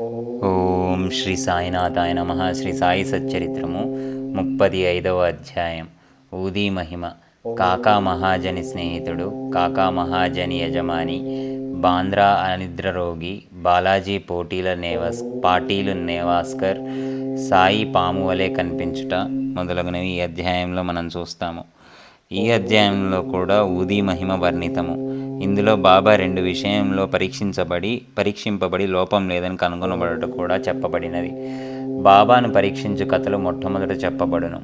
ఓం శ్రీ సాయినాథాయ నమ. శ్రీ సాయి సచ్చరిత్రము ముప్పది ఐదవ అధ్యాయం. ఊదీ మహిమ. కాకా మహాజని స్నేహితుడు కాకా మహాజని యజమాని బాంద్రా అనిద్ర రోగి బాలాజీ పోటీల నేవాస్ పాటీలు నేవాస్కర్ సాయి పాము వలె కనిపించుట మొదలగునవి ఈ అధ్యాయంలో మనం చూస్తాము. ఈ అధ్యాయంలో కూడా ఊదీ మహిమ వర్ణితము. ఇందులో బాబా రెండు విషయంలో పరీక్షించబడి పరీక్షింపబడి లోపం లేదని కనుగొనబడట కూడా చెప్పబడినది. బాబాను పరీక్షించు కథలు మొట్టమొదట చెప్పబడును.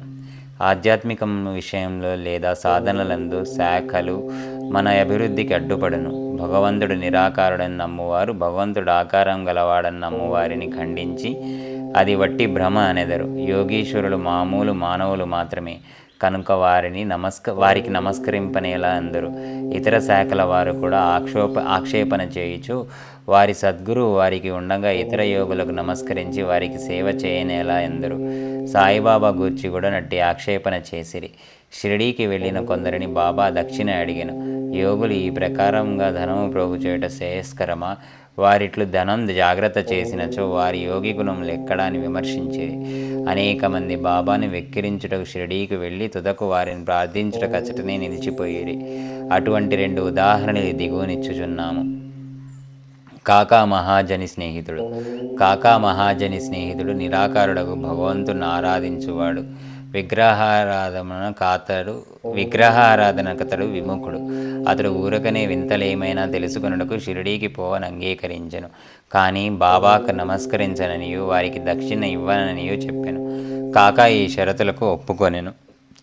ఆధ్యాత్మికం విషయంలో లేదా సాధనలందు శాఖలు మన అభివృద్ధికి అడ్డుపడును. భగవంతుడు నిరాకారుడని నమ్మువారు భగవంతుడు ఆకారం గలవాడని నమ్మువారిని ఖండించి అది వట్టి భ్రమ అనెదరు. యోగీశ్వరులు మామూలు మానవులు మాత్రమే. కనుక వారిని నమస్క వారికి నమస్కరింపనేలా అందరూ. ఇతర శాఖల వారు కూడా ఆక్షోప ఆక్షేపణ చేయుచు వారి సద్గురు వారికి ఉండగా ఇతర యోగులకు నమస్కరించి వారికి సేవ చేయనేలా ఎందరు సాయిబాబా గూర్చి కూడా నట్టి ఆక్షేపణ చేసిరి. షిరిడీకి వెళ్ళిన కొందరిని బాబా దక్షిణ అడిగాను. యోగులు ఈ ప్రకారంగా ధనము ప్రోగు చేయట శ్రేయస్కరమా? వారిట్లు ధనం జాగ్రత్త చేసినచో వారి యోగి గుణం లెక్కడా అని విమర్శించేది అనేక మంది బాబాని వెక్కిరించుటకు షిరిడీకి వెళ్ళి తుదకు వారిని ప్రార్థించుట కచటనే నిలిచిపోయేది. అటువంటి రెండు ఉదాహరణలు దిగువనిచ్చుచున్నాము. కాకా మహాజని స్నేహితుడు. కాకా మహాజని స్నేహితుడు నిరాకారుడకు భగవంతుని ఆరాధించువాడు. విగ్రహారాధన కాతడు విగ్రహారాధన కతడు విముఖుడు. అతడు ఊరకనే వింతలేమైనా తెలుసుకొనుటకు షిరిడీకి పోవని అంగీకరించెను కానీ బాబాకు నమస్కరించననియు వారికి దక్షిణ ఇవ్వననియు చెప్పాను. కాకా ఈ షరతులకు ఒప్పుకొనెను.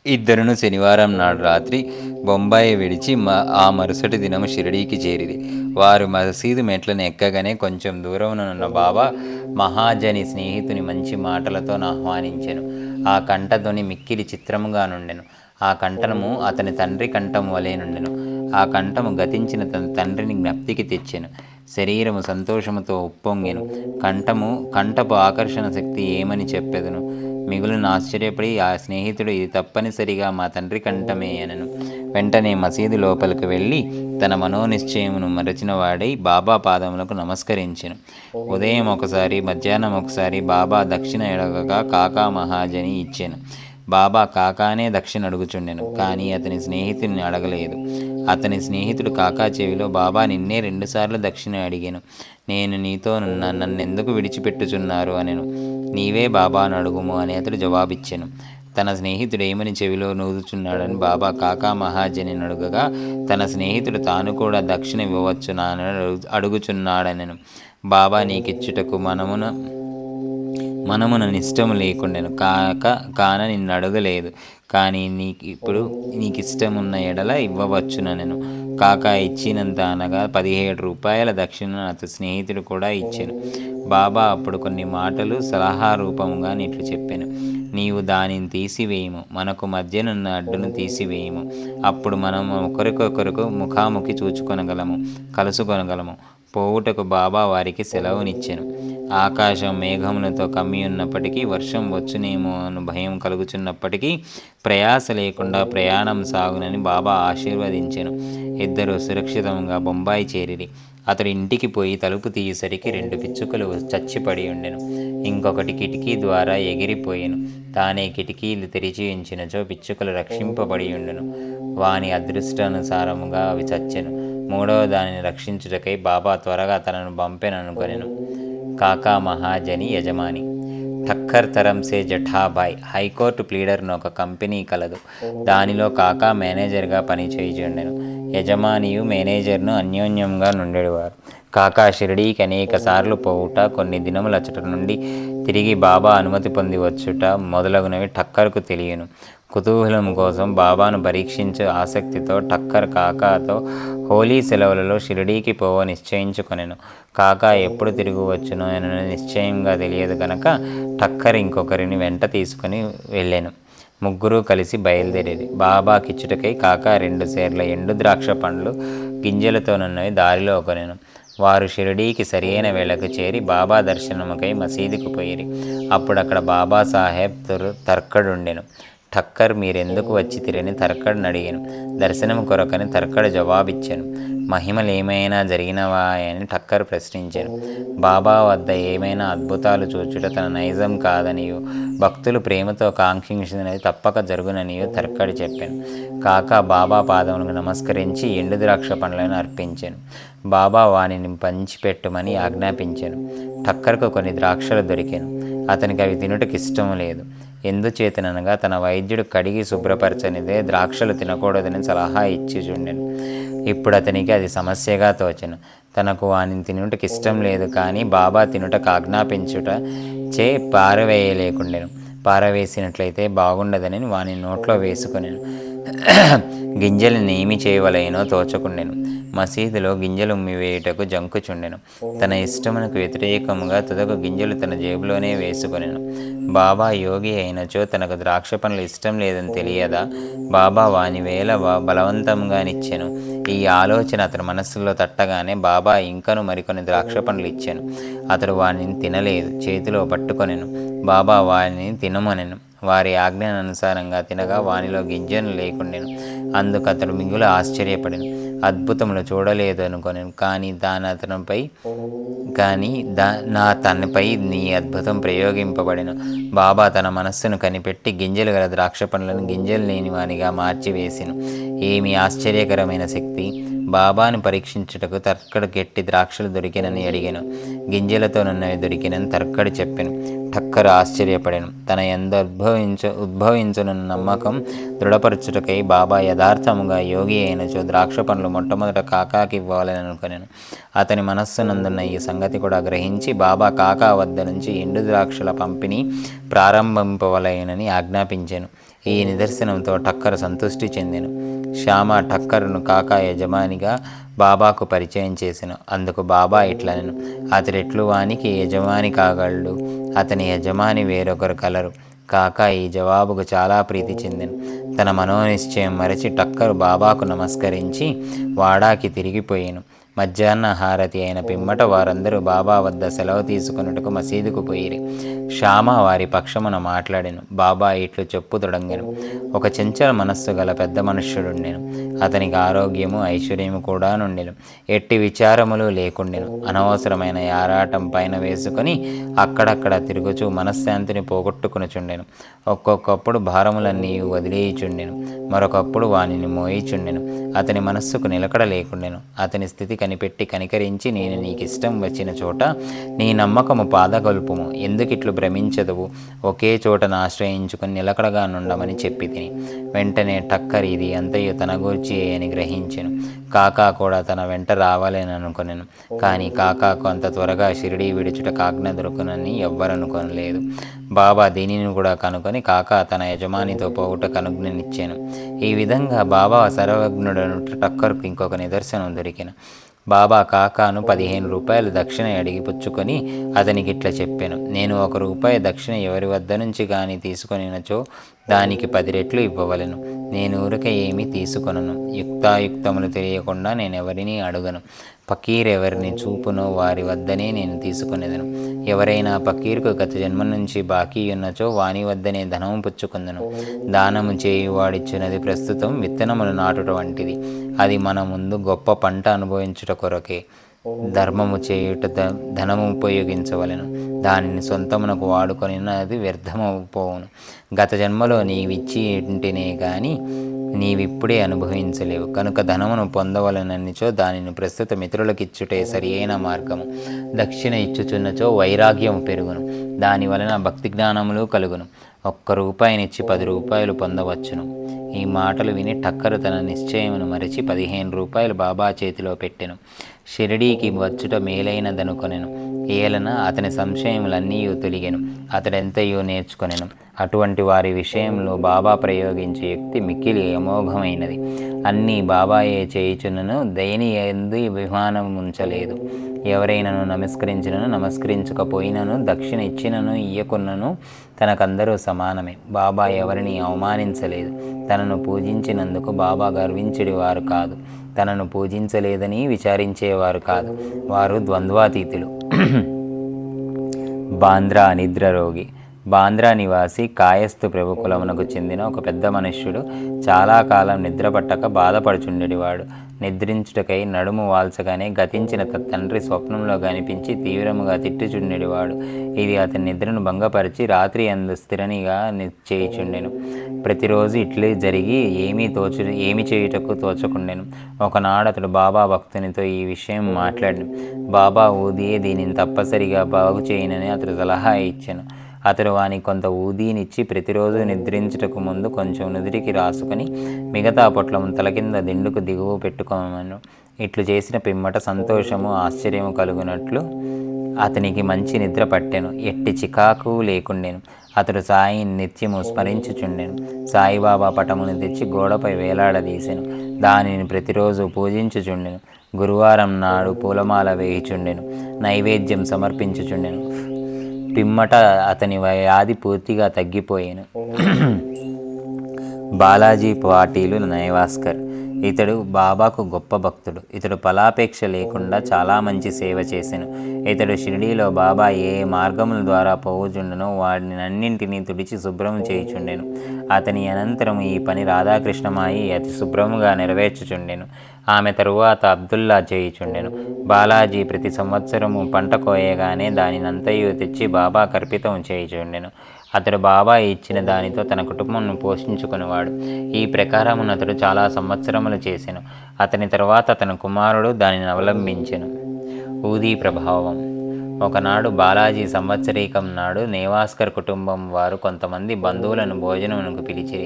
ఇద్దరును శనివారం నాడు రాత్రి బొంబాయి విడిచి ఆ మరుసటి దినము షిరిడీకి చేరిది వారు మసీదు మెట్లను ఎక్కగానే కొంచెం దూరమునున్న బాబా మహాజని స్నేహితుని మంచి మాటలతో ఆహ్వానించెను. ఆ కంఠధ్వని మిక్కిలి చిత్రముగా నుండెను. ఆ కంఠనము అతని తండ్రి కంఠం వలె నుండెను. ఆ కంఠము గతించిన తన తండ్రిని జ్ఞప్తికి తెచ్చెను. శరీరము సంతోషముతో ఉప్పొంగెను. కంఠము కంఠపు ఆకర్షణ శక్తి ఏమని చెప్పెదను? మిగులును ఆశ్చర్యపడి ఆ స్నేహితుడు ఇది తప్పనిసరిగా మా తండ్రి కంఠమే అనను. వెంటనే మసీదు లోపలికి వెళ్ళి తన మనోనిశ్చయమును మరచిన వాడై బాబా పాదములకు నమస్కరించెను. ఉదయం ఒకసారి మధ్యాహ్నం ఒకసారి బాబా దక్షిణ ఎడగగా కాకా మహాజని ఇచ్చాను. బాబా కాకానే దక్షిణ అడుగుచుండెను కానీ అతని స్నేహితుడిని అడగలేదు. అతని స్నేహితుడు కాకా చెవిలో బాబా నిన్నే రెండుసార్లు దక్షిణ అడిగాను. నేను నీతో నున్న ఎందుకు విడిచిపెట్టుచున్నారు అనెను. నీవే బాబాను అడుగుము అని అతడు జవాబిచ్చాను. తన స్నేహితుడు ఏమని చెవిలో నూదుచున్నాడని బాబా కాకా మహాజని అడుగగా తన స్నేహితుడు తాను కూడా దక్షిణ ఇవ్వవచ్చునా అని అడుగుచున్నాడనెను. బాబా నీకిచ్చుటకు మనమున మనము నన్ను ఇష్టం లేకుండాను కాక కాన నిన్ను అడగలేదు. కానీ నీకు ఇప్పుడు నీకు ఇష్టమున్న ఎడల ఇవ్వవచ్చునను కాక ఇచ్చినంత అనగా పదిహేడు రూపాయల దక్షిణ అతని స్నేహితుడు కూడా ఇచ్చాను. బాబా అప్పుడు కొన్ని మాటలు సలహా రూపముగా నీట్లు చెప్పాను. నీవు దానిని తీసివేయము. మనకు మధ్యనున్న అడ్డును తీసివేయము. అప్పుడు మనం ఒకరికొకరికి ముఖాముఖి చూచుకొనగలము కలుసుకొనగలము. పోవుటకు బాబా వారికి సెలవునిచ్చాను. ఆకాశం మేఘములతో కమ్మి ఉన్నప్పటికీ వర్షం వచ్చునేమో అను భయం కలుగుచున్నప్పటికీ ప్రయాస లేకుండా ప్రయాణం సాగునని బాబా ఆశీర్వదించెను. ఇద్దరు సురక్షితంగా బొంబాయి చేరిరి. అతడు ఇంటికి పోయి తలుపు తీయసరికి రెండు పిచ్చుకలు చచ్చిపడి ఉండెను. ఇంకొకటి కిటికీ ద్వారా ఎగిరిపోయెను. తానే కిటికీలు తెరిచి ఉంచినచో పిచ్చుకలు రక్షింపబడి ఉండెను. వాని అదృష్టానుసారముగా అవి చచ్చెను. మూడవ దానిని రక్షించుటకై బాబా త్వరగా తనను పంపెననుకొనెను కాకా మహాజని యజమాని. ఠక్కర్ తరంసే జఠాబాయ్. హైకోర్టు ప్లీడర్ను ఒక కంపెనీ కలదు. దానిలో కాకా మేనేజర్గా పనిచేయుచుండెను. యజమానియు మేనేజర్ను అన్యోన్యంగా నుండేవారు కాకా షిరిడీకి అనేక సార్లు పోవుట కొన్ని దినములచ్చట నుండి తిరిగి బాబా అనుమతి పొంది వచ్చుట మొదలగునవి ఠక్కర్కు తెలియను. కుతూహలం కోసం బాబాను పరీక్షించే ఆసక్తితో టక్కర్ కాకాతో హోలీ సెలవులలో షిరిడీకి పోవ నిశ్చయించుకొనెను. కాకా ఎప్పుడు తిరిగివచ్చును అని నిశ్చయంగా తెలియదు కనుక టక్కర్ ఇంకొకరిని వెంట తీసుకుని వెళ్ళాను. ముగ్గురు కలిసి బయలుదేరేది. బాబా కిచ్చుటకై కాకా రెండు సేర్ల ఎండు ద్రాక్ష పండ్లు గింజలతోనున్నవి దారిలో కొనెను. వారు షిరిడీకి సరియైన వేళకు చేరి బాబా దర్శనముకై మసీదుకు పోయిరి. అప్పుడు అక్కడ బాబా సాహెబ్ తురు తర్కడుండెను. ఠక్కర్ మీరెందుకు వచ్చి తిరని తర్కడ్ని అడిగాను. దర్శనం కొరకని తర్కడ్ జవాబిచ్చాను. మహిమలు ఏమైనా జరిగినవా అని టక్కర్ ప్రశ్నించాను. బాబా వద్ద ఏమైనా అద్భుతాలు చూచుట తన నైజం కాదనియో. భక్తులు ప్రేమతో కాంక్షించినది తప్పక జరుగుననియో తర్కడి చెప్పాను. కాక బాబా పాదములకు నమస్కరించి ఎండు ద్రాక్ష పండ్లను అర్పించాను. బాబా వానిని పంచిపెట్టమని ఆజ్ఞాపించాను. టక్కర్కు కొన్ని ద్రాక్షలు దొరికాను. అతనికి అవి తినుటకు ఇష్టం లేదు. ఎందుచేతననగా తన వైద్యుడు కడిగి శుభ్రపరచనిదే ద్రాక్షలు తినకూడదని సలహా ఇచ్చి చూడెను ఇప్పుడు అతనికి అది సమస్యగా తోచెను. తనకు వాని తినుటకి ఇష్టం లేదు కానీ బాబా తినుటకు ఆజ్ఞాపించుట చే పారవేయలేకుండెను. పారవేసినట్లయితే బాగుండదని వాని నోట్లో వేసుకునేను. గింజలను ఏమి చేయవలైనో తోచకుండెను. మసీదులో గింజలు ఉమ్మివేయుటకు జంకుచుండెను. తన ఇష్టమునకు వ్యతిరేకముగా తుదకు గింజలు తన జేబులోనే వేసుకొనెను. బాబా యోగి అయినచో తనకు ద్రాక్ష పనులు ఇష్టం లేదని తెలియదా? బాబా వాని వేళ బలవంతంగా నిచ్చెను ఈ ఆలోచన అతని మనస్సులో తట్టగానే బాబా ఇంకను మరికొన్ని ద్రాక్ష పండ్లు ఇచ్చాను. అతడు వానిని తినలేదు చేతిలో పట్టుకొనెను. బాబా వానిని తినమనెను. వారి ఆజ్ఞను అనుసారంగా తినగా వానిలో గింజను లేకుండెను. అందుకు అతడు మిగులు ఆశ్చర్యపడెను. అద్భుతములు చూడలేదు అనుకోను కానీ దాని అతనిపై కానీ దా నా తనపై నీ అద్భుతం ప్రయోగింపబడెను. బాబా తన మనస్సును కనిపెట్టి గింజలు గల ద్రాక్ష పండ్లను గింజలు లేని వానిగా మార్చివేసెను. ఏమి ఆశ్చర్యకరమైన శక్తి? బాబాను పరీక్షించుటకు తర్కడు గట్టి ద్రాక్షలు దొరికినని అడిగాను. గింజలతో నున్నవి దొరికినని తర్కడు చెప్పాను. ఠక్కర ఆశ్చర్యపడాను. తన ఎందు ఉద్భవించ ఉద్భవించనున్న నమ్మకం దృఢపరచుటకై బాబా యథార్థముగా యోగి అయినచో ద్రాక్ష పండ్లు మొట్టమొదట కాకాకి ఇవ్వాలని అనుకున్నాను అతని మనస్సునందున్న ఈ సంగతి కూడా గ్రహించి బాబా కాకా వద్ద నుంచి ఎండు ద్రాక్షల పంపిణీ ప్రారంభింపవలయనని ఆజ్ఞాపించాను. ఈ నిదర్శనంతో టక్కర్ సంతృష్టి చెందాను. శ్యామ టక్కర్ను కాకా యజమానిగా బాబాకు పరిచయం చేసెను. అందుకు బాబా ఇట్లనెను ఎట్లు వానికి యజమాని కాగలడు. అతని యజమాని వేరొకరు కలరు. కాక ఈ జవాబుకు చాలా ప్రీతి చెందిను. తన మనోనిశ్చయం మరచి టక్కరు బాబాకు నమస్కరించి వాడాకి తిరిగిపోయాను. మధ్యాహ్న హారతి అయిన పిమ్మట వారందరూ బాబా వద్ద సెలవు తీసుకొనుటకు మసీదుకు పోయిరి. శ్యామ వారి పక్షమున మాట్లాడాను. బాబా ఇట్లు చెప్పు తొడంగాను. ఒక చెంచల మనస్సు గల పెద్ద మనుష్యుడుండెను. అతనికి ఆరోగ్యము ఐశ్వర్యము కూడా నుండెను. ఎట్టి విచారములు లేకుండెను. అనవసరమైన యారాటం పైన వేసుకొని అక్కడక్కడ తిరుగుచూ మనశ్శాంతిని పోగొట్టుకునిచుండెను. ఒక్కొక్కప్పుడు భారములన్నీ వదిలేయుచుండెను. మరొకప్పుడు వానిని మోయిచుండెను. అతని మనస్సుకు నిలకడ లేకుండెను. అతని స్థితి కనిపెట్టి కనికరించి నేను నీకు ఇష్టం వచ్చిన చోట నీ నమ్మకము పాదగొల్పుము. ఎందుకిట్లు భ్రమించదువు? ఒకే చోటను ఆశ్రయించుకుని నిలకడగా నుండమని చెప్పి తిని వెంటనే టక్కర్ ఇది అంతయు తన గూర్చి అని గ్రహించెను. కాకా కూడా తన వెంట రావాలని అనుకొనెను. కానీ కాకాకు అంత త్వరగా షిరిడీ విడుచుట ఆజ్ఞ దొరుకునని ఎవ్వరనుకోనలేదు. బాబా దీనిని కూడా కనుకొని కాకా తన యజమానితో పోవుట కనుజ్ఞనిచ్చాను. ఈ విధంగా బాబా సర్వజ్ఞుడను టక్కర్కు ఇంకొక నిదర్శనం దొరికిన. బాబా కాకాను పదిహేను రూపాయలు దక్షిణ అడిగి పుచ్చుకొని అతనికి ఇట్లా చెప్పాను. నేను ఒక రూపాయి దక్షిణ ఎవరి వద్ద నుంచి కానీ తీసుకొనినచో దానికి పది రెట్లు ఇవ్వవలను. నేను ఊరికే ఏమీ తీసుకొనను. యుక్తాయుక్తములు తెలియకుండా నేను ఎవరిని అడగను. పకీర్ ఎవరిని చూపునో వారి వద్దనే నేను తీసుకునేదను. ఎవరైనా పకీర్కు గత జన్మ నుంచి బాకీ ఉన్నచో వాని వద్దనే ధనము పుచ్చుకుందను. దానము చేయువాడిచ్చినది ప్రస్తుతం విత్తనములు నాటుట వంటిది. అది మన ముందు గొప్ప పంట అనుభవించుట కొరకే. ధర్మము చేయుట ధనము ఉపయోగించవలెను. దానిని సొంతమునకు వాడుకొని అది వ్యర్థమవుపోవును గత జన్మలో నీవిచ్చి ఉంటేనే కానీ నీవిప్పుడే అనుభవించలేవు. కనుక ధనమును పొందవలననిచో దానిని ప్రస్తుత మిత్రులకిచ్చుటే సరి అయిన మార్గము. దక్షిణ ఇచ్చుచున్నచో వైరాగ్యం పెరుగును. దాని వలన భక్తి జ్ఞానములు కలుగును. ఒక్క రూపాయినిచ్చి పది రూపాయలు పొందవచ్చును. ఈ మాటలు విని టక్కరు తన నిశ్చయమును మరిచి పదిహేను రూపాయలు బాబా చేతిలో పెట్టెను. షిరిడీకి వచ్చుట మేలైనదనుకొనెను. ఏలన అతని సంశయములన్నీ తొలిగెను. అతడెంతయో నేర్చుకొనెను. అటువంటి వారి విషయంలో బాబా ప్రయోగించే యుక్తి మిక్కిలి అమోఘమైనది. అన్నీ బాబాయే చేయుచునను దయని ఎందు విమానం ఉంచలేదు. ఎవరైనను నమస్కరించినను నమస్కరించకపోయినను దక్షిణ ఇచ్చినను ఇయ్యకున్నను తనకందరూ సమానమే. బాబా ఎవరిని అవమానించలేదు. తనను పూజించినందుకు బాబా గర్వించడివారు కాదు. తనను పూజించలేదని విచారించేవారు కాదు. వారు ద్వంద్వాతీతులు. బాంద్రా నిద్ర రోగి బాంద్రా నివాసి కాయస్థు ప్రభుకులమునకు చెందిన ఒక పెద్ద మనుష్యుడు చాలా కాలం నిద్ర పట్టక నిద్రించుటకై నడుము వాల్చగానే గతించిన తన తండ్రి స్వప్నంలో కనిపించి తీవ్రముగా తిట్టుచుండేవాడు ఇది అతని నిద్రను భంగపరిచి రాత్రి అందు స్థిరనిగా చేయుచుండెను. ప్రతిరోజు ఇట్లే జరిగి ఏమీ తోచు ఏమి చేయుటకు తోచకుండెను. ఒకనాడు అతడు బాబా భక్తునితో ఈ విషయం మాట్లాడి బాబా ఊదియే దీనిని తప్పసరిగా బాగు చేయనని అతడు సలహా ఇచ్చాను. అతడు వాని కొంత ఊదీనిచ్చి ప్రతిరోజు నిద్రించుటకు ముందు కొంచెం నుదిరికి రాసుకొని మిగతా పొట్లము తల కింద దిండుకు దిగువ పెట్టుకోమను ఇట్లు చేసిన పిమ్మట సంతోషము ఆశ్చర్యము కలుగునట్లు అతనికి మంచి నిద్ర పట్టెను. ఎట్టి చికాకు లేకుండెను. అతడు సాయిని నిత్యము స్మరించుచుండెను. సాయిబాబా పటమును తెచ్చి గోడపై వేలాడదీసెను. దానిని ప్రతిరోజు పూజించుచుండెను. గురువారం నాడు పూలమాల వేయిచుండెను. నైవేద్యం సమర్పించుచుండెను. పిమ్మట అతని వ్యాధి పూర్తిగా తగ్గిపోయాను. బాలాజీ పాటీలు నయవాస్కర్. ఇతడు బాబాకు గొప్ప భక్తుడు. ఇతడు ఫలాపేక్ష లేకుండా చాలా మంచి సేవ చేశాను ఇతడు షిరిడీలో బాబా ఏ మార్గముల ద్వారా పోవుచుండెనో వాడిని అన్నింటినీ తుడిచి శుభ్రం చేయుచుండెను. అతని అనంతరం ఈ పని రాధాకృష్ణమాయి అతి శుభ్రముగా నెరవేర్చుచుండెను. ఆమె తరువాత అబ్దుల్లా చేయుచుండెను. బాలాజీ ప్రతి సంవత్సరము పంట కోయగానే దానినంతయు తెచ్చి బాబా కర్పితం చేయుచుండెను. అతడు బాబాయ్ ఇచ్చిన దానితో తన కుటుంబంను పోషించుకునేవాడు. ఈ ప్రకారమున అతడు చాలా సంవత్సరములు చేసెను. అతని తర్వాత అతని కుమారుడు దానిని అవలంబించెను. ఊదీ ప్రభావం. ఒకనాడు బాలాజీ సంవత్సరీకం నాడు నేవాస్కర్ కుటుంబం వారు కొంతమంది బంధువులను భోజనమునకు పిలిచి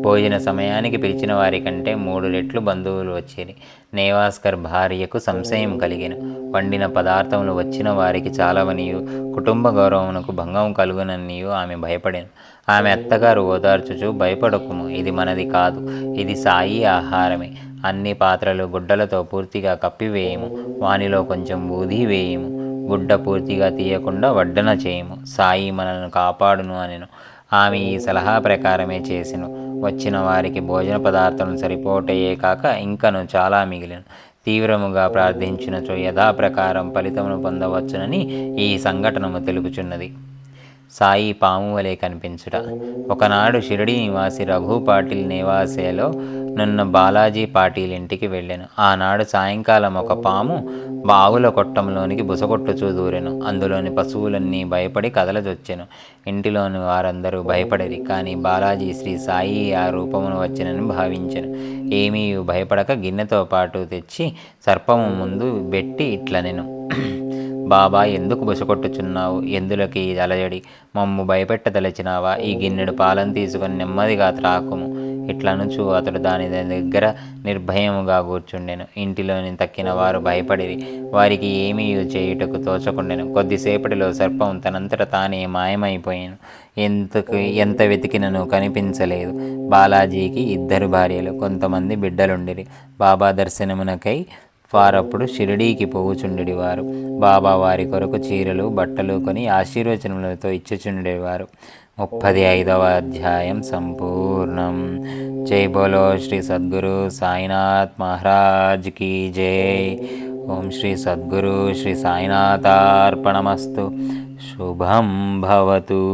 భోజన సమయానికి పిలిచిన వారి కంటే మూడు రెట్లు బంధువులు వచ్చిరి. నేవాస్కర్ భార్యకు సంశయం కలిగిన. వండిన పదార్థములు వచ్చిన వారికి చాలవనియు కుటుంబ గౌరవమునకు భంగం కలుగుననియు ఆమె భయపడిన. ఆమె అత్తగారు ఓదార్చుచు భయపడకుము ఇది మనది కాదు ఇది సాయి ఆహారమే. అన్ని పాత్రలు గుడ్డలతో పూర్తిగా కప్పివేయము వానిలో కొంచెం ఊది వేయము. గుడ్డ పూర్తిగా తీయకుండా వడ్డన చేయము. సాయి మనల్ని కాపాడును అనెను. ఆమె ఈ సలహా ప్రకారమే చేసెను. వచ్చిన వారికి భోజన పదార్థం సరిపోటయే కాక ఇంకను చాలా మిగిలిన. తీవ్రముగా ప్రార్థించినచో యథాప్రకారం ఫలితమును పొందవచ్చునని ఈ సంఘటనము తెలుపుచున్నది. సాయి పాము వలె కనిపించుట. ఒకనాడు షిరిడి నివాసి రఘు పాటిల్ నివాసేలో నున్న బాలాజీ పాటిల్ ఇంటికి వెళ్ళాను. ఆనాడు సాయంకాలం ఒక పాము బావుల కొట్టంలోనికి బుసగొట్టుచూ దూరెను. అందులోని పశువులన్నీ భయపడి కదలజొచ్చెను. ఇంటిలోని వారందరూ భయపడరి. కానీ బాలాజీ శ్రీ సాయి ఆ రూపమును వచ్చినని భావించెను. ఏమీ భయపడక గిన్నెతో పాటు తెచ్చి సర్పము ముందు పెట్టి ఇట్లనెను. బాబా ఎందుకు బుసకొట్టుచున్నావు ఎందులకి అలజడి? మమ్ము భయపెట్టదలచినావా? ఈ గిన్నెడు పాలను తీసుకొని నెమ్మదిగా త్రాకుము. ఇట్లనుచు అతడు దాని దగ్గర నిర్భయముగా కూర్చుండెను. ఇంటిలోని తక్కిన వారు భయపడిరి. వారికి ఏమీ చేయుటకు తోచకుండెను. కొద్దిసేపటిలో సర్పం తనంతట తానే మాయమైపోయాను. ఎంతకు ఎంత వెతికినను కనిపించలేదు. బాలాజీకి ఇద్దరు భార్యలు కొంతమంది బిడ్డలుండిరి. బాబా దర్శనమునకై వారప్పుడు షిరిడీకి పోవుచుండెడివారు. బాబా వారి కొరకు చీరలు బట్టలు కొని ఆశీర్వచనములతో ఇచ్చుచుండేవారు. ముప్పది ఐదవ అధ్యాయం సంపూర్ణం. జై బోలో శ్రీ సద్గురు సాయినాథ్ మహారాజ్ కీ జై. ఓం శ్రీ సద్గురు శ్రీ సాయినాథార్పణమస్తు. శుభం భవతు.